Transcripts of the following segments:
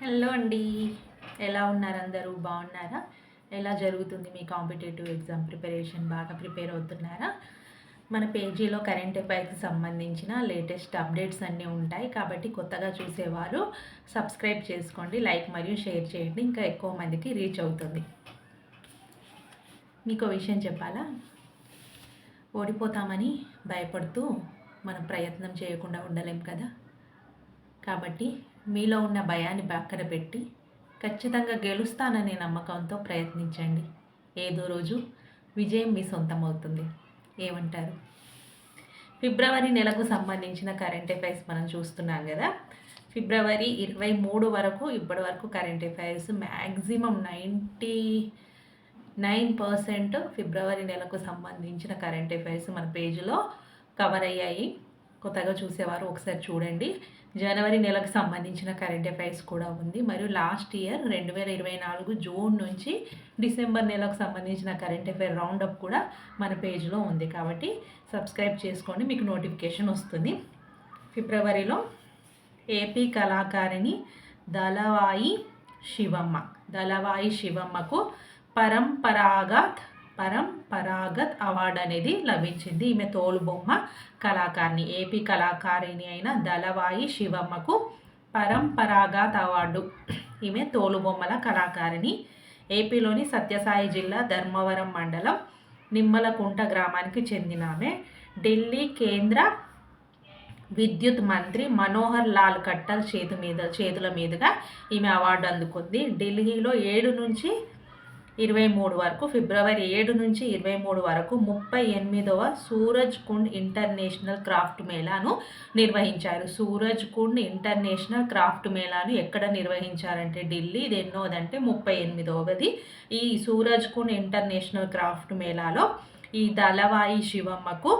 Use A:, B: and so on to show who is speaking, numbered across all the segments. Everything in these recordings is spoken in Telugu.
A: హలో అండి. ఎలా ఉన్నారు అందరూ? బాగున్నారా? ఎలా జరుగుతుంది మీ కాంపిటేటివ్ ఎగ్జామ్ ప్రిపరేషన్? బాగా ప్రిపేర్ అవుతున్నారా? మన పేజీలో కరెంట్ అఫైర్స్కి సంబంధించిన లేటెస్ట్ అప్డేట్స్ అన్నీ ఉంటాయి. కాబట్టి కొత్తగా చూసేవారు సబ్స్క్రైబ్ చేసుకోండి లైక్ మరియు షేర్ చేయండి. ఇంకా ఎక్కువ మందికి రీచ్ అవుతుంది. మీకు విషయం చెప్పాలా? ఓడిపోతామని భయపడుతూ మనం ప్రయత్నం చేయకుండా ఉండలేం కదా? కాబట్టి మీలో ఉన్న భయాన్ని పక్కన పెట్టి ఖచ్చితంగా గెలుస్తాననే నమ్మకంతో ప్రయత్నించండి. ఏదో రోజు విజయం మీ సొంతం అవుతుంది ఏమంటారు? ఫిబ్రవరి నెలకు సంబంధించిన కరెంట్ అఫైర్స్ మనం చూస్తున్నాం కదా. ఫిబ్రవరి ఇరవై మూడు వరకు ఇప్పటి వరకు current affairs maximum ninety nine percent February నెలకు సంబంధించిన కరెంట్ అఫైర్స్ మన పేజీలో కవర్ అయ్యాయి. కొత్తగా చూసేవారు. ఒకసారి చూడండి. జనవరి నెలకు సంబంధించిన కరెంట్ అఫైర్స్ కూడా ఉంది. మరియు లాస్ట్ ఇయర్ రెండు వేల ఇరవై నాలుగు జూన్ నుంచి డిసెంబర్ నెలకు సంబంధించిన కరెంట్ అఫైర్ రౌండప్ కూడా మన పేజ్లో ఉంది. కాబట్టి సబ్స్క్రైబ్ చేసుకోండి మీకు నోటిఫికేషన్ వస్తుంది. ఫిబ్రవరిలో ఏపీ కళాకారిణి దళవాయి శివమ్మ దళవాయి శివమ్మకు పరంపరాగత్ పరంపరాగత్ అవార్డు అనేది లభించింది. ఈమె తోలుబొమ్మ కళాకారిణి ఏపీ కళాకారిణి అయిన దళవాయి శివమ్మకు పరంపరాగత్ అవార్డు. ఈమె తోలుబొమ్మల కళాకారిణి ఏపీలోని సత్యసాయి జిల్లా ధర్మవరం మండలం నిమ్మలకుంట గ్రామానికి చెందిన ఆమె. ఢిల్లీ కేంద్ర విద్యుత్ మంత్రి మనోహర్ లాల్ కట్టల్ చేతి మీద చేతుల మీదుగా ఈమె అవార్డు అందుకుంది. ఢిల్లీలో ఏడు నుంచి ఇరవై మూడు వరకు ఫిబ్రవరి ఏడు నుంచి ఇరవై మూడు వరకు ముప్పై ఎనిమిదవ సూరజ్ కుండ్ ఇంటర్నేషనల్ క్రాఫ్ట్ మేళాను నిర్వహించారు. సూరజ్ కుండ్ ఇంటర్నేషనల్ క్రాఫ్ట్ మేళాను ఎక్కడ నిర్వహించారంటే ఢిల్లీ ఇది ఎన్నోదంటే ముప్పై ఎనిమిదవది ఈ సూరజ్ కుండ్ ఇంటర్నేషనల్ క్రాఫ్ట్ మేళాలో ఈ దళవాయి శివమ్మకు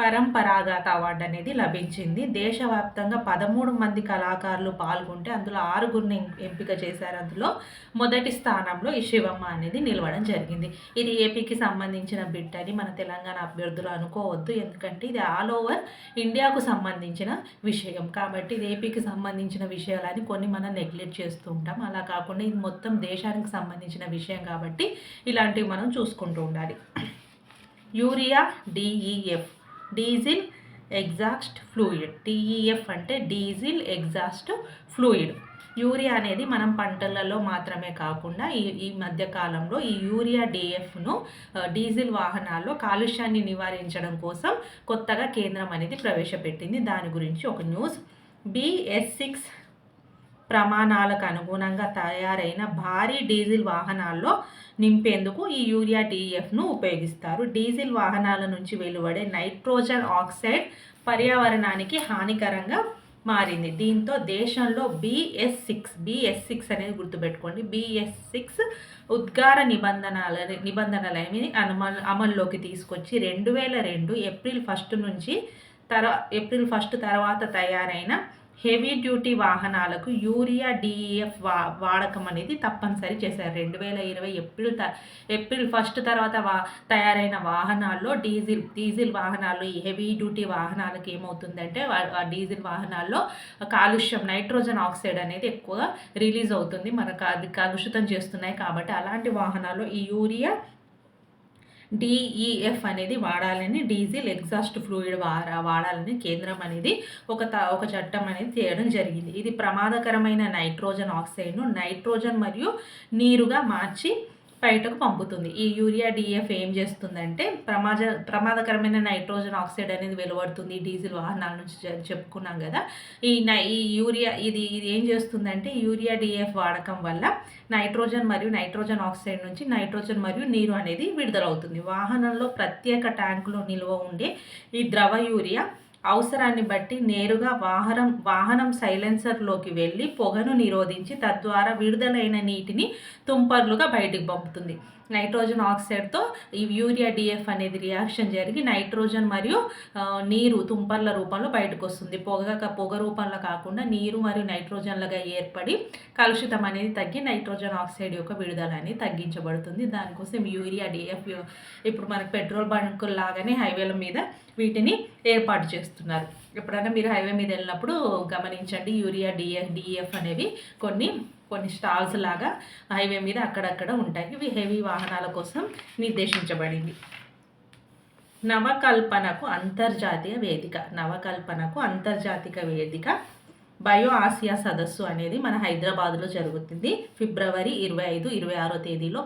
A: పరంపరాగత అవార్డు అనేది లభించింది. దేశవ్యాప్తంగా పదమూడు మంది కళాకారులు పాల్గొంటే అందులో ఆరుగురిని ఎంపిక చేశారు. అందులో మొదటి స్థానంలో ఈ శివమ్మ అనేది నిలవడం జరిగింది. ఇది ఏపీకి సంబంధించిన బిట్ అని మన తెలంగాణ అభ్యర్థులు అనుకోవద్దు. ఎందుకంటే ఇది ఆల్ ఓవర్ ఇండియాకు సంబంధించిన విషయం. కాబట్టి ఇది ఏపీకి సంబంధించిన విషయాలని కొన్ని మనం నెగ్లెక్ట్ చేస్తూ ఉంటాం. అలా కాకుండా ఇది మొత్తం దేశానికి సంబంధించిన విషయం కాబట్టి ఇలాంటివి మనం చూసుకుంటూ ఉండాలి. Urea DEF diesel exhaust fluid. TEF అంటే డీజిల్ ఎగ్జాస్ట్ ఫ్లూయిడ్. యూరియా అనేది మనం పంటలలో మాత్రమే కాకుండా ఈ ఈ మధ్య కాలంలో ఈ యూరియా డిఎఫ్ను డీజిల్ వాహనాల్లో కాలుష్యాన్ని నివారించడం కోసం కొత్తగా కేంద్రం అనేది ప్రవేశపెట్టింది. దాని గురించి ఒక న్యూస్. బిఎస్ సిక్స్ ప్రమాణాలకు అనుగుణంగా తయారైన భారీ డీజిల్ వాహనాల్లో నింపేందుకు ఈ యూరియా డిఎఫ్ను ఉపయోగిస్తారు. డీజిల్ వాహనాల నుంచి వెలువడే నైట్రోజన్ ఆక్సైడ్ పర్యావరణానికి హానికరంగా మారింది. దీంతో దేశంలో బిఎస్ సిక్స్ బిఎస్ సిక్స్ అనేది గుర్తుపెట్టుకోండి. బిఎస్ సిక్స్ ఉద్గార నిబంధనల నిబంధనలని అనుమల్ అమల్లోకి తీసుకొచ్చి రెండు వేల రెండు ఏప్రిల్ ఫస్ట్ నుంచి తర్వా ఏప్రిల్ ఫస్ట్ తర్వాత తయారైన హెవీ డ్యూటీ వాహనాలకు యూరియా డిఈఎఫ్ వా వాడకం అనేది తప్పనిసరి చేశారు. రెండు వేల ఇరవై ఏప్రిల్ త ఏప్రిల్ ఫస్ట్ తర్వాత వా తయారైన వాహనాల్లో డీజిల్ డీజిల్ వాహనాలు ఈ హెవీ డ్యూటీ వాహనాలకు ఏమవుతుందంటే ఆ డీజిల్ వాహనాల్లో కాలుష్యం నైట్రోజన్ ఆక్సైడ్ అనేది ఎక్కువగా రిలీజ్ అవుతుంది. మనకు అది కలుషితం చేస్తున్నాయి కాబట్టి అలాంటి వాహనాల్లో ఈ యూరియా డిఈఎఫ్ అనేది వాడాలని డీజిల్ ఎగ్జాస్ట్ ఫ్లూయిడ్ వాడాలని కేంద్రం అనేది ఒక ఒక చట్టం అనేది చేయడం జరిగింది. ఇది ప్రమాదకరమైన నైట్రోజన్ ఆక్సైడ్ను నైట్రోజన్ మరియు నీరుగా మార్చి బయటకు పంపుతుంది. ఈ యూరియా డిఎఫ్ ఏం చేస్తుందంటే ప్రమాద ప్రమాదకరమైన నైట్రోజన్ ఆక్సైడ్ అనేది వెలువడుతుంది. డీజిల్ వాహనాల నుంచి చెప్పుకున్నాం కదా. ఈ ఈ యూరియా ఇది ఇది ఏం చేస్తుందంటే యూరియా డిఎఫ్ వాడకం వల్ల నైట్రోజన్ మరియు నైట్రోజన్ ఆక్సైడ్ నుంచి నైట్రోజన్ మరియు నీరు అనేది విడుదలవుతుంది. వాహనంలో ప్రత్యేక ట్యాంకులో నిల్వ ఉండే ఈ ద్రవ యూరియా అవసరాన్ని బట్టి నేరుగా వాహనం వాహనం సైలెన్సర్లోకి వెళ్ళి పొగను నిరోధించి తద్వారా విడుదలైన నీటిని తుంపర్లుగా బయటికి పంపుతుంది. నైట్రోజన్ ఆక్సైడ్తో ఈ యూరియా డిఎఫ్ అనేది రియాక్షన్ జరిగి నైట్రోజన్ మరియు నీరు తుంపర్ల రూపంలో బయటకు వస్తుంది పొగ పొగ రూపంలో కాకుండా నీరు మరియు నైట్రోజన్లుగా ఏర్పడి కలుషితం అనేది తగ్గి నైట్రోజన్ ఆక్సైడ్ యొక్క విడుదల అనేది తగ్గించబడుతుంది. దానికోసం యూరియా డిఎఫ్ ఇప్పుడు మనకు పెట్రోల్ బంకుల లాగానే హైవేల మీద వీటిని ఏర్పాటు చేస్తున్నారు. ఎప్పుడైనా మీరు హైవే మీద వెళ్ళినప్పుడు గమనించండి యూరియా డిఎఫ్ డిఎఫ్ అనేవి కొన్ని కొన్ని స్టాల్స్ లాగా హైవే మీద అక్కడక్కడ ఉంటాయి. ఇవి హెవీ వాహనాల కోసం నిర్దేశించబడింది. నవకల్పనకు అంతర్జాతీయ వేదిక. నవకల్పనకు అంతర్జాతీయ వేదిక. బయో ఆసియా సదస్సు అనేది మన హైదరాబాద్లో జరుగుతుంది. ఫిబ్రవరి ఇరవై ఐదు ఇరవై ఆరో తేదీలో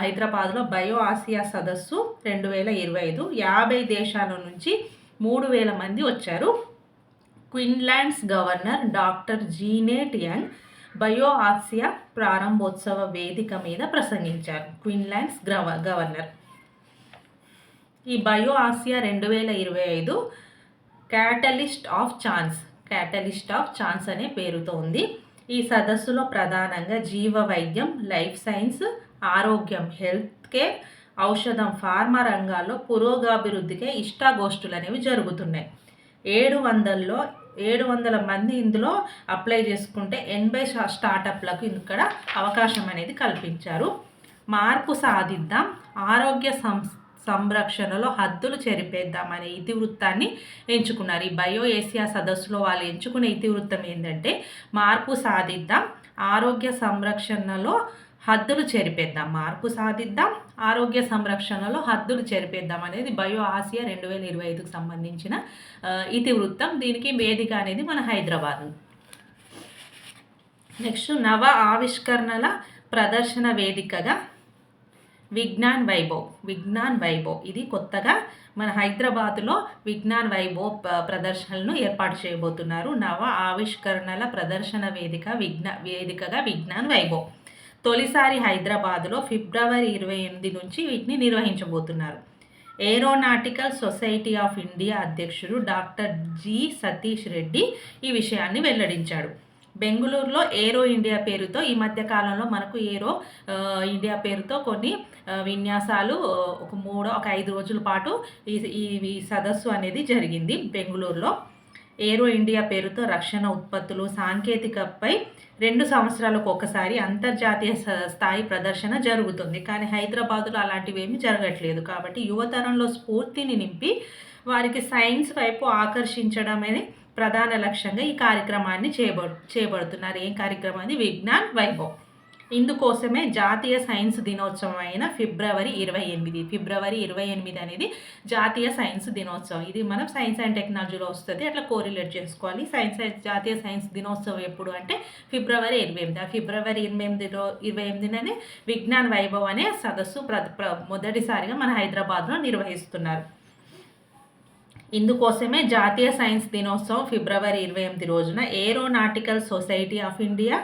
A: హైదరాబాద్లో బయో ఆసియా సదస్సు రెండు వేల ఇరవై ఐదు. యాభై దేశాల నుంచి మూడు వేల మంది వచ్చారు. Queensland's governor doctor Jeanette Young bio Asia ప్రారంభోత్సవ వేదిక మీద ప్రసంగించారు. Queensland's governor. ఈ బయో ఆసియా రెండు వేల ఇరవై ఐదు catalyst of chance catalyst of chance అనే పేరుతో ఉంది. ఈ సదస్సులో ప్రధానంగా జీవ వైద్యం లైఫ్ సైన్స్ ఆరోగ్యం హెల్త్ కేర్ ఔషధం ఫార్మా రంగాల్లో పురోగాభివృద్ధికే ఇష్టాగోష్ఠులు అనేవి జరుగుతున్నాయి. ఏడు వందల్లో ఏడు వందల మంది ఇందులో అప్లై చేసుకుంటే ఎనభై స్టార్టప్లకు ఇక్కడ అవకాశం అనేది కల్పించారు. మార్పు సాధిద్దాం ఆరోగ్య సంస్థ సంరక్షణలో హద్దులు చెరిపేద్దామనే ఇతివృత్తాన్ని ఎంచుకున్నారు. ఈ బయో ఏసియా సదస్సులో వాళ్ళు ఎంచుకునే ఇతివృత్తం ఏంటంటే మార్పు సాధిద్దాం ఆరోగ్య సంరక్షణలో హద్దులు చెరిపేద్దాం. మార్పు సాధిద్దాం ఆరోగ్య సంరక్షణలో హద్దులు చెరిపేద్దాం అనేది బయో ఆసియా రెండు వేల ఇరవై ఐదుకు సంబంధించిన ఇతివృత్తం దీనికి వేదిక అనేది మన హైదరాబాద్. నెక్స్ట్ నవ ఆవిష్కరణల ప్రదర్శన వేదికగా విజ్ఞాన్ వైభవ్ విజ్ఞాన్ వైభవ్. ఇది కొత్తగా మన హైదరాబాద్లో విజ్ఞాన్ వైభవ్ ప్రదర్శనలను ఏర్పాటు చేయబోతున్నారు. నవ ఆవిష్కరణల ప్రదర్శన వేదిక విజ్ఞా వేదికగా విజ్ఞాన్ వైభవ్. తొలిసారి హైదరాబాద్లో ఫిబ్రవరి ఇరవై ఎనిమిది నుంచి వీటిని నిర్వహించబోతున్నారు. ఏరోనాటికల్ సొసైటీ ఆఫ్ ఇండియా అధ్యక్షుడు డాక్టర్ జి సతీష్ రెడ్డి ఈ విషయాన్ని వెల్లడించాడు. బెంగళూరులో ఏరో ఇండియా పేరుతో ఈ మధ్య కాలంలో మనకు ఏరో ఇండియా పేరుతో కొన్ని విన్యాసాలు ఒక మూడో ఒక ఐదు రోజుల పాటు ఈ ఈ సదస్సు అనేది జరిగింది బెంగళూరులో. ఏరో ఇండియా పేరుతో రక్షణ ఉత్పత్తులు సాంకేతికపై రెండు సంవత్సరాలకు ఒకసారి అంతర్జాతీయ స్థాయి ప్రదర్శన జరుగుతుంది. కానీ హైదరాబాదులో అలాంటివి ఏమీ జరగట్లేదు. కాబట్టి యువతరంలో స్ఫూర్తిని నింపి వారికి సైన్స్ వైపు ఆకర్షించడమే ప్రధాన లక్ష్యంగా ఈ కార్యక్రమాన్ని చేయబడు చేయబడుతున్నారు ఏం కార్యక్రమాన్ని విజ్ఞాన్ వైభవ్. ఇందుకోసమే జాతీయ సైన్స్ దినోత్సవం అయిన ఫిబ్రవరి ఇరవై ఎనిమిది. ఫిబ్రవరి ఇరవై ఎనిమిది అనేది జాతీయ సైన్స్ దినోత్సవం. ఇది మనం సైన్స్ అండ్ టెక్నాలజీలో వస్తుంది అట్లా కోరిలేట్ చేసుకోవాలి. సైన్స్ జాతీయ సైన్స్ దినోత్సవం ఎప్పుడు అంటే ఫిబ్రవరి ఇరవై ఎనిమిది. ఆ ఫిబ్రవరి ఇరవై ఎనిమిదిలో ఇరవై ఎనిమిదిననే విజ్ఞాన్ వైభవ్ అనే సదస్సు ప్ర మొదటిసారిగా మన హైదరాబాద్లో నిర్వహిస్తున్నారు. ఇందుకోసమే జాతీయ సైన్స్ దినోత్సవం ఫిబ్రవరి ఇరవై ఎనిమిది రోజున ఏరోనాటికల్ సొసైటీ ఆఫ్ ఇండియా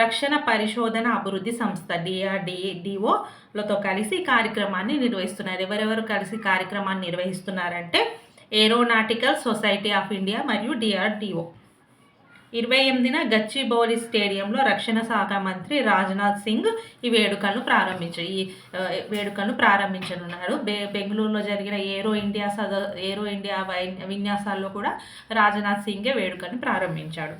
A: రక్షణ పరిశోధన అభివృద్ధి సంస్థ డిఆర్డిఓలతో కలిసి కార్యక్రమాన్ని నిర్వహిస్తున్నారు. ఎవరెవరు కలిసి కార్యక్రమాన్ని నిర్వహిస్తున్నారంటే ఏరోనాటికల్ సొసైటీ ఆఫ్ ఇండియా మరియు డిఆర్డిఓ ఇరవై ఎనిమిదిన గచ్చిబౌలి స్టేడియంలో రక్షణ శాఖ మంత్రి రాజ్నాథ్ సింగ్ ఈ వేడుకలను ప్రారంభించారు ఈ వేడుకలను ప్రారంభించనున్నారు. బె బెంగళూరులో జరిగిన ఏరో ఇండియా సద ఏరో ఇండియా విన్యాసాల్లో కూడా రాజ్నాథ్ సింగే వేడుకను ప్రారంభించాడు.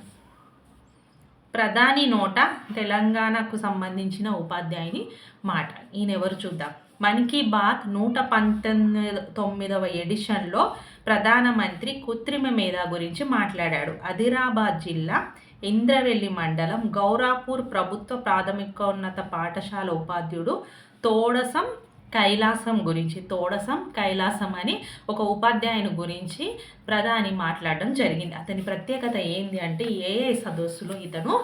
A: ప్రధాని నోట తెలంగాణకు సంబంధించిన ఉపాధ్యాయుని మాట. ఈయన ఎవరు చూద్దాం. మన్ కీ బాత్ నూట పంతొమ్మిది తొమ్మిదవ ఎడిషన్లో ప్రధానమంత్రి కృత్రిమ మేధ గురించి మాట్లాడాడు. ఆదిలాబాద్ జిల్లా ఇంద్రవెల్లి మండలం గౌరాపూర్ ప్రభుత్వ ప్రాథమికోన్నత పాఠశాల ఉపాధ్యుడు తోడసం కైలాసం గురించి తోడసం కైలాసం అని ఒక ఉపాధ్యాయుని గురించి ప్రధాని మాట్లాడడం జరిగింది. అతని ప్రత్యేకత ఏంటి అంటే ఏ సదస్సులో ఇతను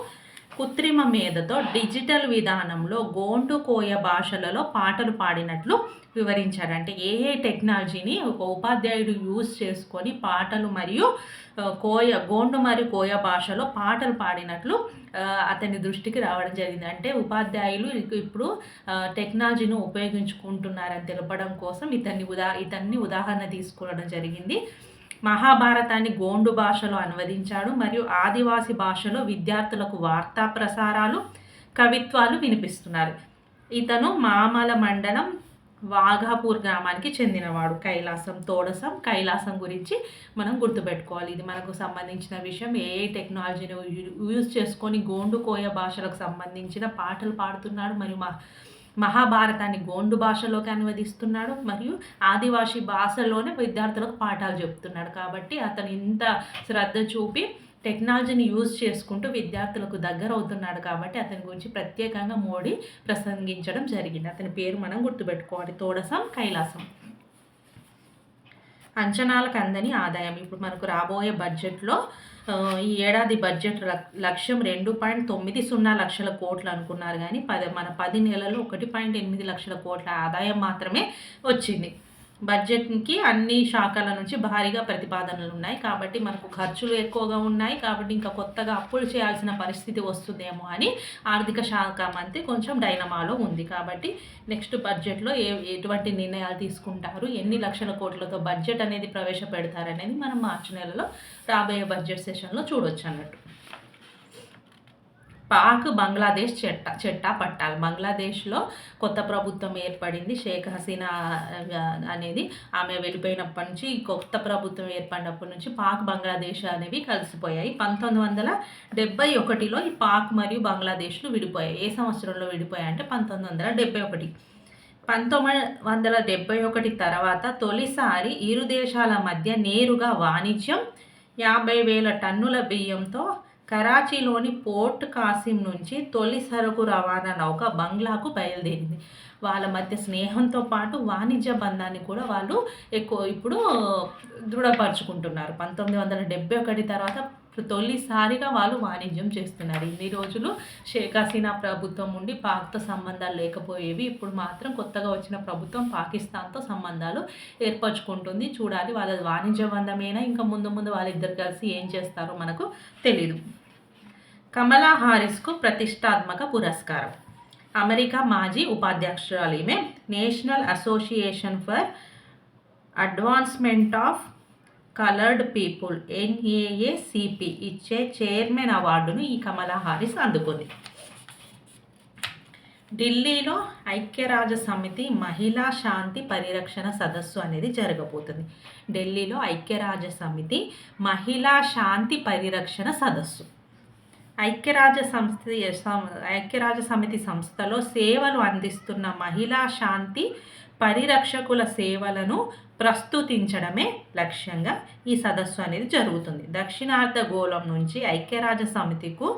A: కృత్రిమ మేధతో డిజిటల్ విధానంలో గోండు కోయ భాషలలో పాటలు పాడినట్లు వివరించారు అంటే ఏ ఏ టెక్నాలజీని ఒక ఉపాధ్యాయుడు యూజ్ చేసుకొని పాటలు మరియు కోయ గోండు మరియు కోయ భాషలో పాటలు పాడినట్లు అతని దృష్టికి రావడం జరిగింది. అంటే ఉపాధ్యాయులు ఇప్పుడు టెక్నాలజీని ఉపయోగించుకుంటున్నారని తెలపడం కోసం ఇతన్ని ఉదా ఇతన్ని ఉదాహరణ తీసుకోవడం జరిగింది. మహాభారతాన్ని గోండు భాషలో అనువదించాడు మరియు ఆదివాసి భాషలో విద్యార్థులకు వార్తా ప్రసారాలు కవిత్వాలు వినిపిస్తున్నారు. ఇతను మామల మండలం వాఘాపూర్ గ్రామానికి చెందినవాడు. కైలాసం తోడసం కైలాసం గురించి మనం గుర్తుపెట్టుకోవాలి. ఇది మనకు సంబంధించిన విషయం. ఏ టెక్నాలజీని యూజ్ చేసుకొని గోండు కోయ భాషలకు సంబంధించిన పాటలు పాడుతున్నాడు మరియు మా మహాభారతాన్ని గోండు భాషలోకి అనువదిస్తున్నాడు మరియు ఆదివాసీ భాషలోనే విద్యార్థులకు పాఠాలు చెప్తున్నాడు కాబట్టి అతను ఇంత శ్రద్ధ చూపి టెక్నాలజీని యూజ్ చేసుకుంటూ విద్యార్థులకు దగ్గర అవుతున్నాడు కాబట్టి అతని గురించి ప్రత్యేకంగా మోడీ ప్రసంగించడం జరిగింది. అతని పేరు మనం గుర్తుపెట్టుకోవాలి. తోడసం కైలాసం. అంచనాలకు అందని ఆదాయం. ఇప్పుడు మనకు రాబోయే బడ్జెట్లో ఈ ఏడాది బడ్జెట్ లక్ష్యం రెండు పాయింట్ తొమ్మిది సున్నా లక్షల కోట్లు అనుకున్నారు కానీ పది మన పది నెలలు ఒకటి పాయింట్ ఎనిమిది లక్షల కోట్ల ఆదాయం మాత్రమే వచ్చింది. బడ్జెట్కి అన్ని శాఖల నుంచి భారీగా ప్రతిపాదనలు ఉన్నాయి. కాబట్టి మనకు ఖర్చులు ఎక్కువగా ఉన్నాయి. కాబట్టి ఇంకా కొత్తగా అప్పులు చేయాల్సిన పరిస్థితి వస్తుందేమో అని ఆర్థిక శాఖ మంత్రి కొంచెం డైనమాలో ఉంది. కాబట్టి నెక్స్ట్ బడ్జెట్లో ఏ ఎటువంటి నిర్ణయాలు తీసుకుంటారు? ఎన్ని లక్షల కోట్లతో బడ్జెట్ అనేది ప్రవేశపెడతారనేది మనం మార్చి నెలలో రాబోయే బడ్జెట్ సెషన్లో చూడొచ్చు అన్నట్టు. పాక్ బంగ్లాదేశ్ చెట్ట చెట్టా పట్టాలి. బంగ్లాదేశ్లో కొత్త ప్రభుత్వం ఏర్పడింది. షేక్ హసీనా అనేది ఆమె వెళ్ళిపోయినప్పటి నుంచి కొత్త ప్రభుత్వం ఏర్పడినప్పటి నుంచి పాక్ బంగ్లాదేశ్ అనేవి కలిసిపోయాయి. పంతొమ్మిది వందల డెబ్బై ఒకటిలో ఈ పాక్ మరియు బంగ్లాదేశ్లు విడిపోయాయి. ఏ సంవత్సరంలో విడిపోయాయి అంటే పంతొమ్మిది వందల డెబ్బై ఒకటి. పంతొమ్మిది వందల డెబ్బై ఒకటి తర్వాత తొలిసారి ఇరు దేశాల మధ్య నేరుగా వాణిజ్యం యాభై వేల టన్నుల బియ్యంతో కరాచీలోని పోర్ట్ కాసిం నుంచి తొలి సరుకు రవాణా నౌక బంగ్లాకు బయలుదేరింది. వాళ్ళ మధ్య స్నేహంతో పాటు వాణిజ్య బంధాన్ని కూడా వాళ్ళు ఎక్కువ ఇప్పుడు దృఢపరుచుకుంటున్నారు. పంతొమ్మిది వందల డెబ్బై ఒకటి తర్వాత తొలిసారిగా వాళ్ళు వాణిజ్యం చేస్తున్నారు. ఇన్ని రోజులు షేక్ హసీనా ప్రభుత్వం ఉండి పాక్తో సంబంధాలు లేకపోయేవి ఇప్పుడు మాత్రం కొత్తగా వచ్చిన ప్రభుత్వం పాకిస్తాన్తో సంబంధాలు ఏర్పరచుకుంటుంది. చూడాలి వాళ్ళ వాణిజ్య బంధమేనా? ఇంకా ముందు ముందు వాళ్ళిద్దరు కలిసి ఏం చేస్తారో మనకు తెలియదు కమలా హారిస్కు ప్రతిష్టాత్మక పురస్కారం. అమెరికా మాజీ ఉపాధ్యక్షురాలు ఈమె national association for advancement of coloured people NAACP ఇచ్చే చైర్మన్ అవార్డును ఈ కమలా హారిస్ అందుకుంది. ఢిల్లీలో ఐక్యరాజ్య సమితి మహిళా శాంతి పరిరక్షణ సదస్సు అనేది జరగబోతుంది. ఢిల్లీలో ఐక్యరాజ్య సమితి మహిళా శాంతి పరిరక్షణ సదస్సు. ఐక్యరాజ్య సంస్థ ఐక్యరాజ్య సమితి సంస్థలో సేవలు అందిస్తున్న మహిళా శాంతి పరిరక్షకుల సేవలను ప్రస్తుతించడమే లక్ష్యంగా ఈ సదస్సు అనేది జరుగుతుంది. దక్షిణార్థ గోళం నుంచి ఐక్యరాజ్య సమితికు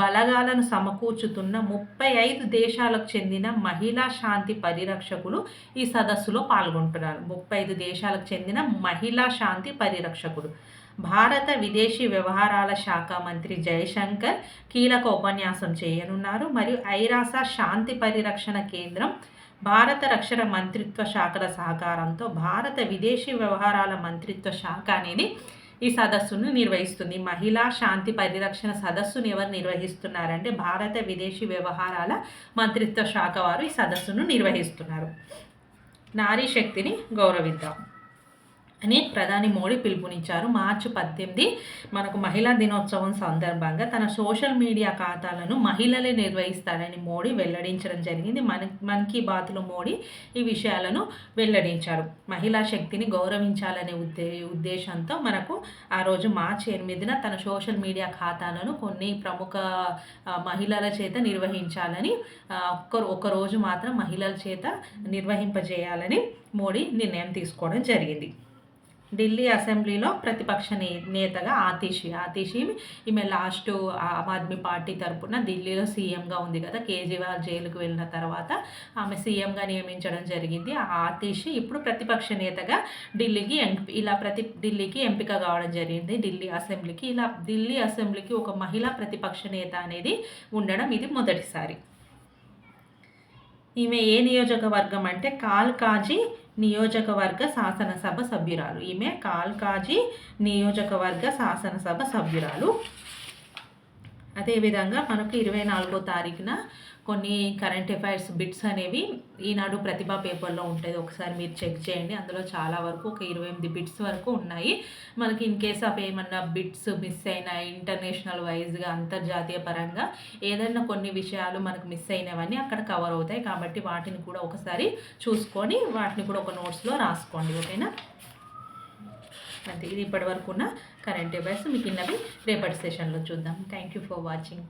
A: బలగాలను సమకూర్చుతున్న ముప్పై ఐదు దేశాలకు చెందిన మహిళా శాంతి పరిరక్షకులు ఈ సదస్సులో పాల్గొంటున్నారు. ముప్పై ఐదు దేశాలకు చెందిన మహిళా శాంతి పరిరక్షకులు. భారత విదేశీ వ్యవహారాల శాఖ మంత్రి జయశంకర్ కీలక ఉపన్యాసం చేయనున్నారు. మరియు ఐరాస శాంతి పరిరక్షణ కేంద్రం భారత రక్షణ మంత్రిత్వ శాఖల సహకారంతో భారత విదేశీ వ్యవహారాల మంత్రిత్వ శాఖ అనేది ఈ సదస్సును నిర్వహిస్తుంది. మహిళా శాంతి పరిరక్షణ సదస్సును ఎవరు నిర్వహిస్తున్నారంటే భారత విదేశీ వ్యవహారాల మంత్రిత్వ శాఖ వారు ఈ సదస్సును నిర్వహిస్తున్నారు. నారీ శక్తిని గౌరవిద్దాం. అని ప్రధాని మోడీ పిలుపునిచ్చారు. మార్చి పద్దెనిమిది మనకు మహిళా దినోత్సవం సందర్భంగా తన సోషల్ మీడియా ఖాతాలను మహిళలే నిర్వహిస్తారని మోడీ వెల్లడించడం జరిగింది. మన మన్ కీ బాత్లో మోడీ ఈ విషయాలను వెల్లడించారు. మహిళా శక్తిని గౌరవించాలనే ఉద్దే ఉద్దేశంతో మనకు ఆ రోజు మార్చి ఎనిమిదిన తన సోషల్ మీడియా ఖాతాలను కొన్ని ప్రముఖ మహిళల చేత నిర్వహించాలని ఒక్క ఒక రోజు మాత్రం మహిళల చేత నిర్వహింపజేయాలని మోడీ నిర్ణయం తీసుకోవడం జరిగింది. ఢిల్లీ అసెంబ్లీలో ప్రతిపక్ష నే నేతగా ఆతిషి ఆతిషి ఈమె లాస్ట్ ఆమ్ ఆద్మీ పార్టీ తరపున ఢిల్లీలో సీఎంగా ఉంది కదా కేజ్రీవాల్ జైలుకు వెళ్ళిన తర్వాత ఆమె సీఎంగా నియమించడం జరిగింది. ఆ ఆతిషి ఇప్పుడు ప్రతిపక్ష నేతగా ఢిల్లీకి ఇలా ప్రతి ఢిల్లీకి ఎంపిక కావడం జరిగింది. ఢిల్లీ అసెంబ్లీకి ఇలా ఢిల్లీ అసెంబ్లీకి ఒక మహిళా ప్రతిపక్ష నేత అనేది ఉండడం ఇది మొదటిసారి. ఈమె ఏ నియోజకవర్గం అంటే కాల్కాజీ నియోజకవర్గ శాసనసభ సభ్యురాలు. ఈమె కాల్కాజీ నియోజకవర్గ శాసనసభ సభ్యురాలు. అదేవిధంగా మనకు ఇరవై నాలుగో తారీఖున కొన్ని కరెంట్ అఫైర్స్ బిట్స్ అనేవి ఈనాడు ప్రతిభా పేపర్లో ఉంటుంది. ఒకసారి మీరు చెక్ చేయండి. అందులో చాలా వరకు ఒక ఇరవై ఎనిమిది బిట్స్ వరకు ఉన్నాయి. మనకి ఇన్ కేస్ ఆఫ్ ఏమన్నా బిట్స్ మిస్ అయినా ఇంటర్నేషనల్ వైజ్గా అంతర్జాతీయ పరంగా ఏదైనా కొన్ని విషయాలు మనకు మిస్ అయినవన్నీ అక్కడ కవర్ అవుతాయి. కాబట్టి వాటిని కూడా ఒకసారి చూసుకొని వాటిని కూడా ఒక నోట్స్లో రాసుకోండి. ఓకేనా? అంతే. ఇది ఇప్పటి వరకు ఉన్న కరెంట్ అఫైర్స్ మీకు ఇన్నవి రేపటి సెషన్లో చూద్దాం. Thank you for watching